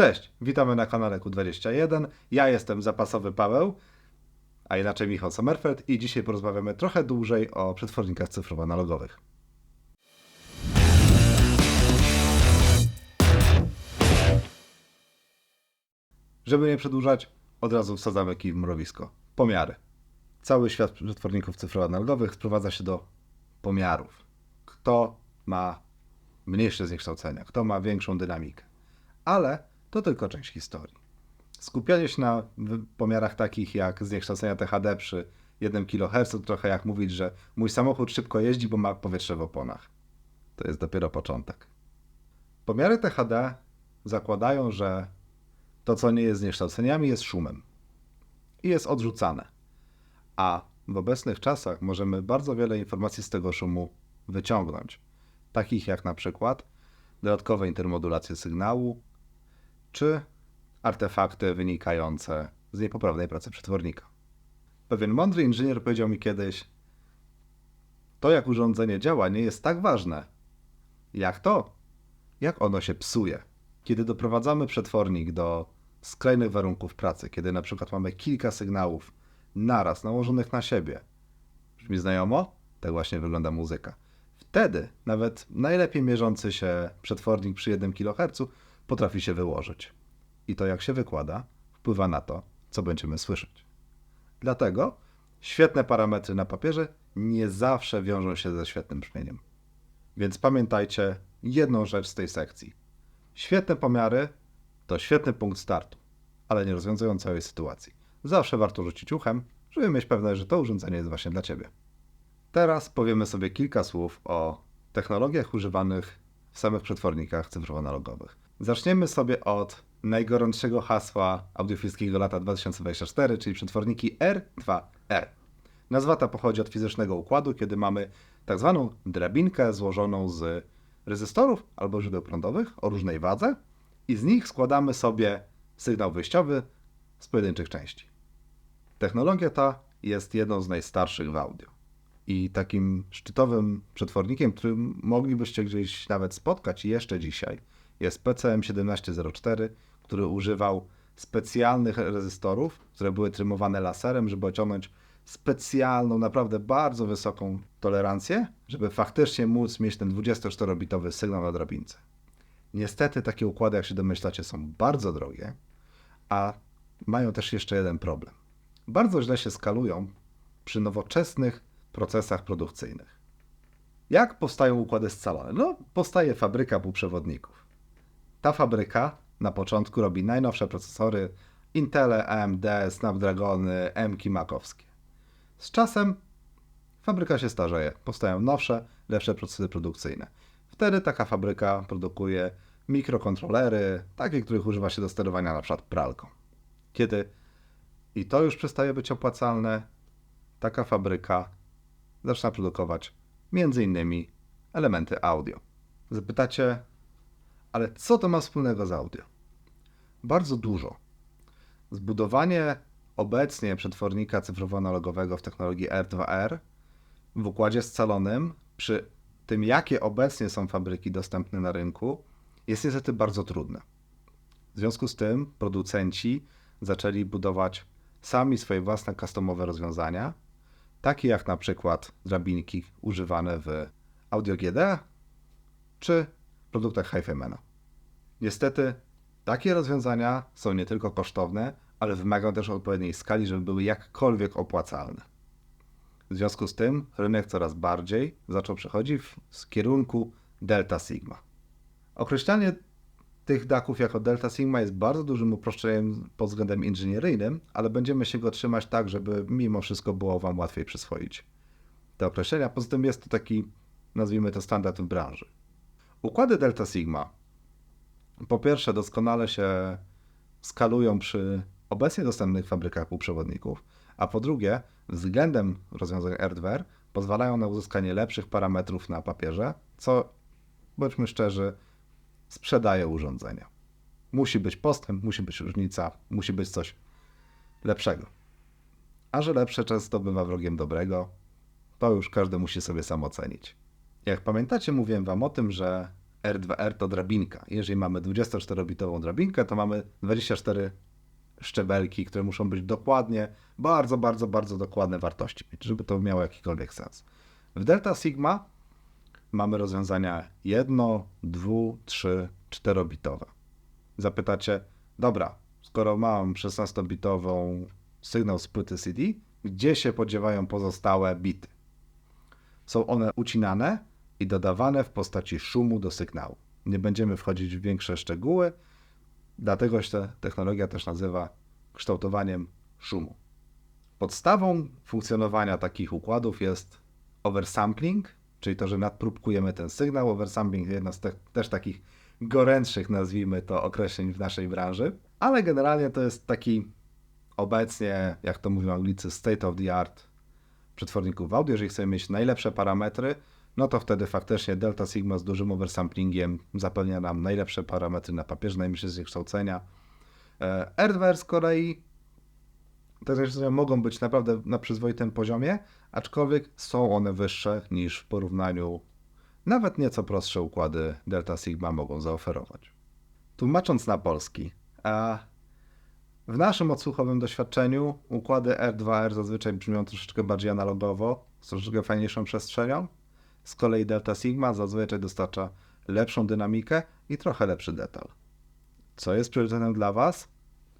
Cześć, witamy na kanale Q21. Ja jestem zapasowy Paweł, a inaczej Michał Sommerfeld i dzisiaj porozmawiamy trochę dłużej o przetwornikach cyfrowo-analogowych. Żeby nie przedłużać, od razu wsadzamy kij w mrowisko. Pomiary. Cały świat przetworników cyfrowo-analogowych sprowadza się do pomiarów. Kto ma mniejsze zniekształcenia, kto ma większą dynamikę. Ale to tylko część historii. Skupianie się na pomiarach takich jak zniekształcenia THD przy 1 kHz to trochę jak mówić, że mój samochód szybko jeździ, bo ma powietrze w oponach. To jest dopiero początek. Pomiary THD zakładają, że to, co nie jest zniekształceniami, jest szumem i jest odrzucane. A w obecnych czasach możemy bardzo wiele informacji z tego szumu wyciągnąć, takich jak na przykład dodatkowe intermodulacje sygnału, czy artefakty wynikające z niepoprawnej pracy przetwornika. Pewien mądry inżynier powiedział mi kiedyś: To, jak urządzenie działa, nie jest tak ważne, jak to, jak ono się psuje. Kiedy doprowadzamy przetwornik do skrajnych warunków pracy, kiedy na przykład mamy kilka sygnałów naraz nałożonych na siebie, brzmi znajomo? Tak właśnie wygląda muzyka. Wtedy nawet najlepiej mierzący się przetwornik przy 1 kHz potrafi się wyłożyć. I to, jak się wykłada, wpływa na to, co będziemy słyszeć. Dlatego świetne parametry na papierze nie zawsze wiążą się ze świetnym brzmieniem. Więc pamiętajcie jedną rzecz z tej sekcji. Świetne pomiary to świetny punkt startu, ale nie rozwiązują całej sytuacji. Zawsze warto rzucić uchem, żeby mieć pewność, że to urządzenie jest właśnie dla Ciebie. Teraz powiemy sobie kilka słów o technologiach używanych w samych przetwornikach cyfrowo-analogowych. Zaczniemy sobie od najgorętszego hasła audiofilskiego lata 2024, czyli przetworniki R2R. Nazwa ta pochodzi od fizycznego układu, kiedy mamy tak zwaną drabinkę złożoną z rezystorów albo źródeł prądowych o różnej wadze i z nich składamy sobie sygnał wyjściowy z pojedynczych części. Technologia ta jest jedną z najstarszych w audio. I takim szczytowym przetwornikiem, którym moglibyście gdzieś nawet spotkać jeszcze dzisiaj, jest PCM1704, który używał specjalnych rezystorów, które były trymowane laserem, żeby osiągnąć specjalną, naprawdę bardzo wysoką tolerancję, żeby faktycznie móc mieć ten 24-bitowy sygnał na drabince. Niestety takie układy, jak się domyślacie, są bardzo drogie, a mają też jeszcze jeden problem. Bardzo źle się skalują przy nowoczesnych procesach produkcyjnych. Jak powstają układy scalone? No, powstaje fabryka półprzewodników. Ta fabryka na początku robi najnowsze procesory Intele, AMD, Snapdragony, M-ki makowskie. Z czasem fabryka się starzeje, powstają nowsze, lepsze procesy produkcyjne. Wtedy taka fabryka produkuje mikrokontrolery, takie, których używa się do sterowania na przykład pralką. Kiedy i to już przestaje być opłacalne, taka fabryka zaczyna produkować innymi elementy audio. Zapytacie, ale co to ma wspólnego z audio? Bardzo dużo. Zbudowanie obecnie przetwornika cyfrowo-analogowego w technologii R2R w układzie scalonym przy tym, jakie obecnie są fabryki dostępne na rynku, jest niestety bardzo trudne. W związku z tym producenci zaczęli budować sami swoje własne customowe rozwiązania, takie jak na przykład drabinki używane w Audio GD czy produktach HiFimana. Niestety, takie rozwiązania są nie tylko kosztowne, ale wymagają też odpowiedniej skali, żeby były jakkolwiek opłacalne. W związku z tym rynek coraz bardziej zaczął przechodzić w kierunku Delta Sigma. Określanie tych daków jako Delta Sigma jest bardzo dużym uproszczeniem pod względem inżynieryjnym, ale będziemy się go trzymać tak, żeby mimo wszystko było Wam łatwiej przyswoić te określenia. Poza tym jest to taki, nazwijmy to, standard w branży. Układy Delta Sigma po pierwsze doskonale się skalują przy obecnie dostępnych fabrykach półprzewodników, a po drugie względem rozwiązań R2R pozwalają na uzyskanie lepszych parametrów na papierze, co bądźmy szczerzy, sprzedaje urządzenia. Musi być postęp, musi być różnica, musi być coś lepszego. A że lepsze często bywa wrogiem dobrego, to już każdy musi sobie sam ocenić. Jak pamiętacie, mówiłem Wam o tym, że R2R to drabinka. Jeżeli mamy 24-bitową drabinkę, to mamy 24 szczebelki, które muszą być dokładnie, bardzo, bardzo, bardzo dokładne wartości żeby to miało jakikolwiek sens. W Delta Sigma mamy rozwiązania 1, 2, 3, 4-bitowe. Zapytacie, dobra, skoro mam 16-bitową sygnał z płyty CD, gdzie się podziewają pozostałe bity? Są one ucinane i dodawane w postaci szumu do sygnału. Nie będziemy wchodzić w większe szczegóły, dlatego się technologia też nazywa kształtowaniem szumu. Podstawą funkcjonowania takich układów jest oversampling, czyli to, że nadpróbkujemy ten sygnał. Oversampling to jedna z te, też takich gorętszych, nazwijmy to, określeń w naszej branży, ale generalnie to jest taki obecnie, jak to mówią Anglicy, state of the art przetworników audio. Jeżeli chcemy mieć najlepsze parametry, no to wtedy faktycznie Delta Sigma z dużym oversamplingiem zapewnia nam najlepsze parametry na papierze, najmniejsze zniekształcenia. E, R2R z kolei te rozwiązania mogą być naprawdę na przyzwoitym poziomie, aczkolwiek są one wyższe niż w porównaniu nawet nieco prostsze układy Delta Sigma mogą zaoferować. Tłumacząc na polski, a w naszym odsłuchowym doświadczeniu układy R2R zazwyczaj brzmią troszeczkę bardziej analogowo, z troszeczkę fajniejszą przestrzenią. Z kolei Delta Sigma zazwyczaj dostarcza lepszą dynamikę i trochę lepszy detal. Co jest priorytetem dla Was?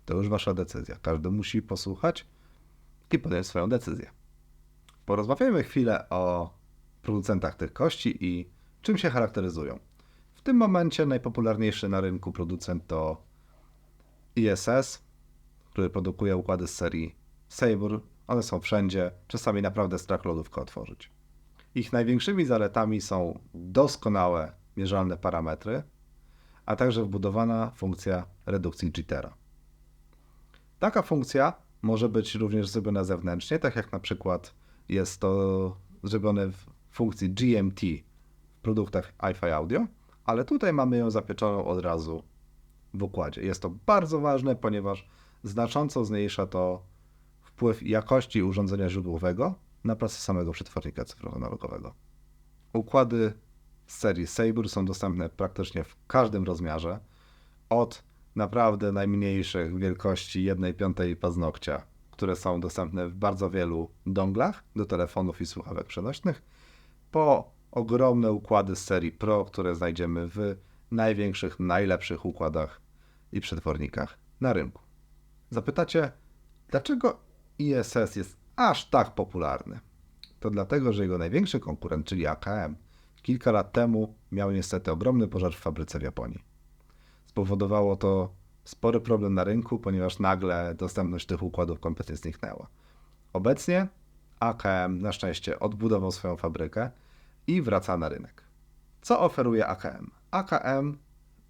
To już Wasza decyzja. Każdy musi posłuchać i podjąć swoją decyzję. Porozmawiajmy chwilę o producentach tych kości i czym się charakteryzują. W tym momencie najpopularniejszy na rynku producent to ISS, który produkuje układy z serii Sabre. One są wszędzie, czasami naprawdę strach lodówkę otworzyć. Ich największymi zaletami są doskonałe, mierzalne parametry, a także wbudowana funkcja redukcji jittera. Taka funkcja może być również zrobiona zewnętrznie, tak jak na przykład jest to zrobione w funkcji GMT w produktach Hi-Fi Audio, ale tutaj mamy ją zapieczoną od razu w układzie. Jest to bardzo ważne, ponieważ znacząco zmniejsza to wpływ jakości urządzenia źródłowego na pracę samego przetwornika cyfrowo-analogowego. Układy z serii Sabre są dostępne praktycznie w każdym rozmiarze, od naprawdę najmniejszych wielkości 1 piątej paznokcia, które są dostępne w bardzo wielu donglach do telefonów i słuchawek przenośnych, po ogromne układy z serii Pro, które znajdziemy w największych, najlepszych układach i przetwornikach na rynku. Zapytacie, dlaczego ISS jest aż tak popularny? To dlatego, że jego największy konkurent, czyli AKM, kilka lat temu miał niestety ogromny pożar w fabryce w Japonii. Spowodowało to spory problem na rynku, ponieważ nagle dostępność tych układów kompletnie zniknęła. Obecnie AKM na szczęście odbudował swoją fabrykę i wraca na rynek. Co oferuje AKM? AKM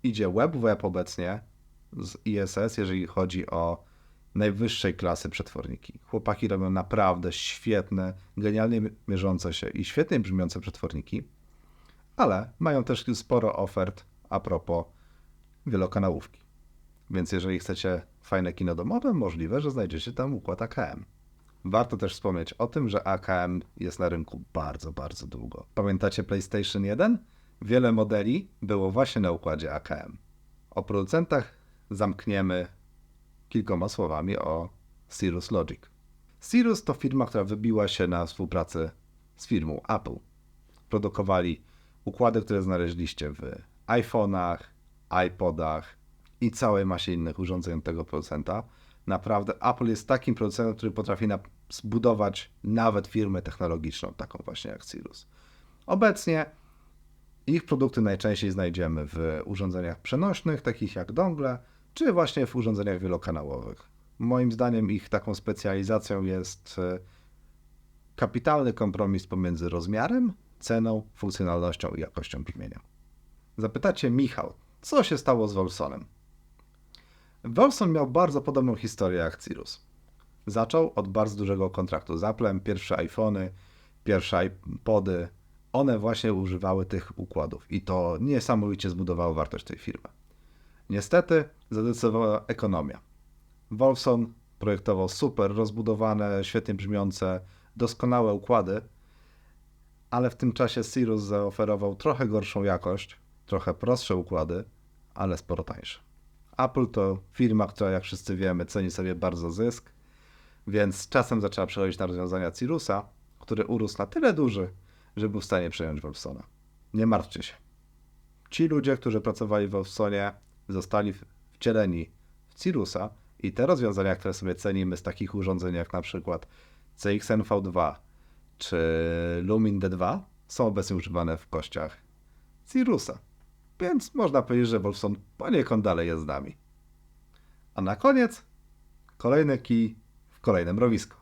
idzie web-web obecnie z ISS, jeżeli chodzi o najwyższej klasy przetworniki. Chłopaki robią naprawdę świetne, genialnie mierzące się i świetnie brzmiące przetworniki, ale mają też sporo ofert a propos wielokanałówki. Więc jeżeli chcecie fajne kino domowe, możliwe, że znajdziecie tam układ AKM. Warto też wspomnieć o tym, że AKM jest na rynku bardzo, bardzo długo. Pamiętacie PlayStation 1? Wiele modeli było właśnie na układzie AKM. O producentach zamkniemy kilkoma słowami o Cirrus Logic. Cirrus to firma, która wybiła się na współpracy z firmą Apple. Produkowali układy, które znaleźliście w iPhone'ach, iPodach i całej masie innych urządzeń tego producenta. Naprawdę Apple jest takim producentem, który potrafi zbudować nawet firmę technologiczną, taką właśnie jak Cirrus. Obecnie ich produkty najczęściej znajdziemy w urządzeniach przenośnych, takich jak dongle, czy właśnie w urządzeniach wielokanałowych. Moim zdaniem ich taką specjalizacją jest e, kapitalny kompromis pomiędzy rozmiarem, ceną, funkcjonalnością i jakością brzmienia. Zapytacie Michał, co się stało z Wolsonem? Wolson miał bardzo podobną historię jak Cirrus. Zaczął od bardzo dużego kontraktu z Applem, pierwsze iPhony, pierwsze iPody, one właśnie używały tych układów i to niesamowicie zbudowało wartość tej firmy. Niestety zadecydowała ekonomia. Wolfson projektował super rozbudowane, świetnie brzmiące, doskonałe układy, ale w tym czasie Cirrus zaoferował trochę gorszą jakość, trochę prostsze układy, ale sporo tańsze. Apple to firma, która jak wszyscy wiemy ceni sobie bardzo zysk, więc czasem zaczęła przechodzić na rozwiązania Cirusa, który urósł na tyle duży, że był w stanie przejąć Wolfsona. Nie martwcie się. Ci ludzie, którzy pracowali w Wolfsonie, zostali wcieleni w Cirusa i te rozwiązania, które sobie cenimy z takich urządzeń jak na przykład CXN V2 czy Lumin D2 są obecnie używane w kościach Cirusa. Więc można powiedzieć, że Wolfson poniekąd dalej jest z nami. A na koniec kolejny kij w kolejne mrowisko.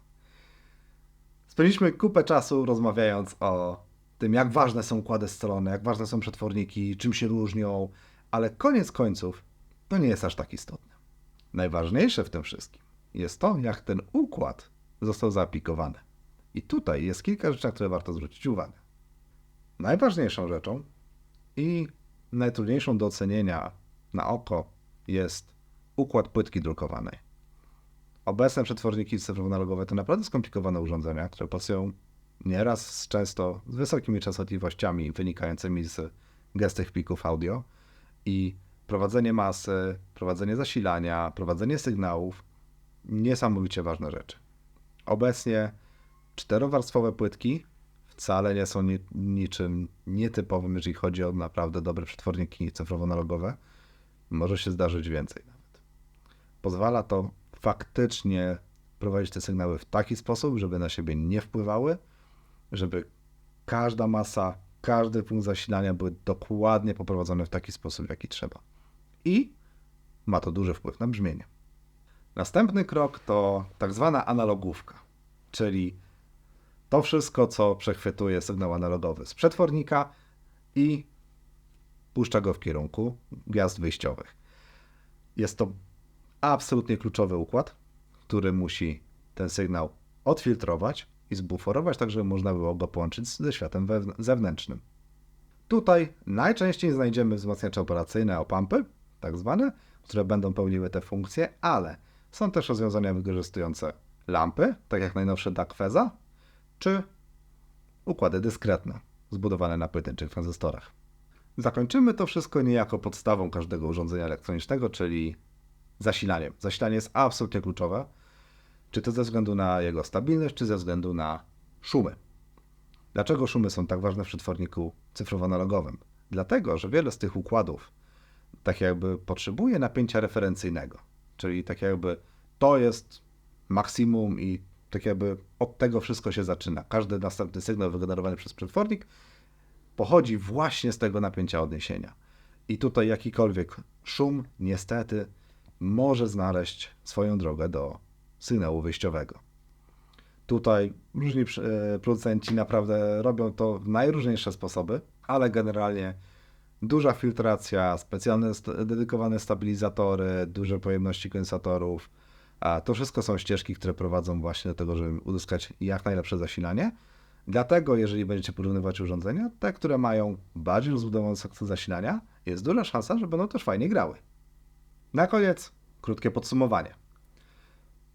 Spędziliśmy kupę czasu rozmawiając o tym, jak ważne są układy scalone, jak ważne są przetworniki, czym się różnią, ale koniec końców to nie jest aż tak istotne. Najważniejsze w tym wszystkim jest to, jak ten układ został zaaplikowany. I tutaj jest kilka rzeczy, na które warto zwrócić uwagę. Najważniejszą rzeczą i najtrudniejszą do ocenienia na oko jest układ płytki drukowanej. Obecne przetworniki cyfrowo-analogowe to naprawdę skomplikowane urządzenia, które pracują nieraz często z wysokimi częstotliwościami wynikającymi z gęstych plików audio i prowadzenie masy, prowadzenie zasilania, prowadzenie sygnałów niesamowicie ważne rzeczy. Obecnie czterowarstwowe płytki wcale nie są ni- niczym nietypowym, jeżeli chodzi o naprawdę dobre przetworniki cyfrowo-analogowe. Może się zdarzyć więcej nawet. Pozwala to faktycznie prowadzić te sygnały w taki sposób, żeby na siebie nie wpływały, żeby każda masa, każdy punkt zasilania były dokładnie poprowadzone w taki sposób, jaki trzeba. I ma to duży wpływ na brzmienie. Następny krok to tak zwana analogówka, czyli to wszystko, co przechwytuje sygnał analogowy z przetwornika i puszcza go w kierunku gwiazd wyjściowych. Jest to absolutnie kluczowy układ, który musi ten sygnał odfiltrować i zbuforować, tak żeby można było go połączyć ze światem zewnętrznym. Tutaj najczęściej znajdziemy wzmacniacze operacyjne, opampy, tak zwane, które będą pełniły te funkcje, ale są też rozwiązania wykorzystujące lampy, tak jak najnowsze DAC-Feza, czy układy dyskretne, zbudowane na pojedynczych tranzystorach. Zakończymy to wszystko niejako podstawą każdego urządzenia elektronicznego, czyli zasilaniem. Zasilanie jest absolutnie kluczowe, czy to ze względu na jego stabilność, czy ze względu na szumy. Dlaczego szumy są tak ważne w przetworniku cyfrowo-analogowym? Dlatego, że wiele z tych układów tak jakby potrzebuje napięcia referencyjnego, czyli tak jakby to jest maksimum i tak jakby od tego wszystko się zaczyna. Każdy następny sygnał wygenerowany przez przetwornik pochodzi właśnie z tego napięcia odniesienia. I tutaj jakikolwiek szum niestety może znaleźć swoją drogę do sygnału wyjściowego. Tutaj różni e, producenci naprawdę robią to w najróżniejsze sposoby, ale generalnie duża filtracja, specjalne dedykowane stabilizatory, duże pojemności kondensatorów. A to wszystko są ścieżki, które prowadzą właśnie do tego, żeby uzyskać jak najlepsze zasilanie. Dlatego, jeżeli będziecie porównywać urządzenia, te, które mają bardziej rozbudowaną sekcję zasilania, jest duża szansa, że będą też fajnie grały. Na koniec krótkie podsumowanie.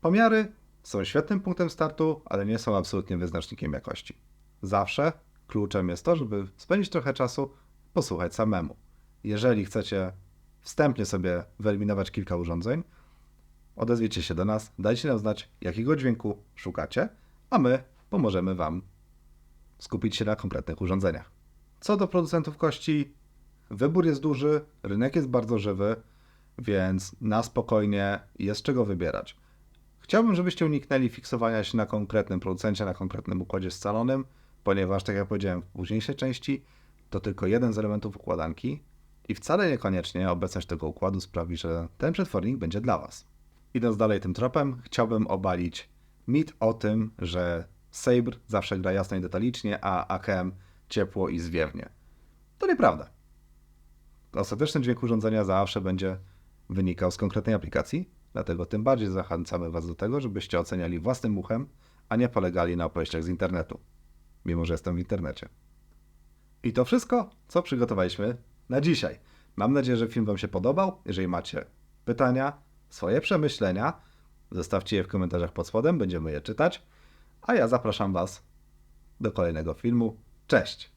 Pomiary są świetnym punktem startu, ale nie są absolutnie wyznacznikiem jakości. Zawsze kluczem jest to, żeby spędzić trochę czasu, posłuchać samemu. Jeżeli chcecie wstępnie sobie wyeliminować kilka urządzeń, odezwijcie się do nas, dajcie nam znać, jakiego dźwięku szukacie, a my pomożemy Wam skupić się na konkretnych urządzeniach. Co do producentów kości, wybór jest duży, rynek jest bardzo żywy, więc na spokojnie jest czego wybierać. Chciałbym, żebyście uniknęli fiksowania się na konkretnym producencie, na konkretnym układzie scalonym, ponieważ, tak jak powiedziałem w późniejszej części, to tylko jeden z elementów układanki i wcale niekoniecznie obecność tego układu sprawi, że ten przetwornik będzie dla Was. Idąc dalej tym tropem, chciałbym obalić mit o tym, że Sabre zawsze gra jasno i detalicznie, a AKM ciepło i zwiewnie. To nieprawda. Ostateczny dźwięk urządzenia zawsze będzie wynikał z konkretnej aplikacji, dlatego tym bardziej zachęcamy Was do tego, żebyście oceniali własnym uchem, a nie polegali na opowieściach z internetu, mimo że jestem w internecie. I to wszystko, co przygotowaliśmy na dzisiaj. Mam nadzieję, że film Wam się podobał. Jeżeli macie pytania, swoje przemyślenia, zostawcie je w komentarzach pod spodem, będziemy je czytać. A ja zapraszam Was do kolejnego filmu. Cześć!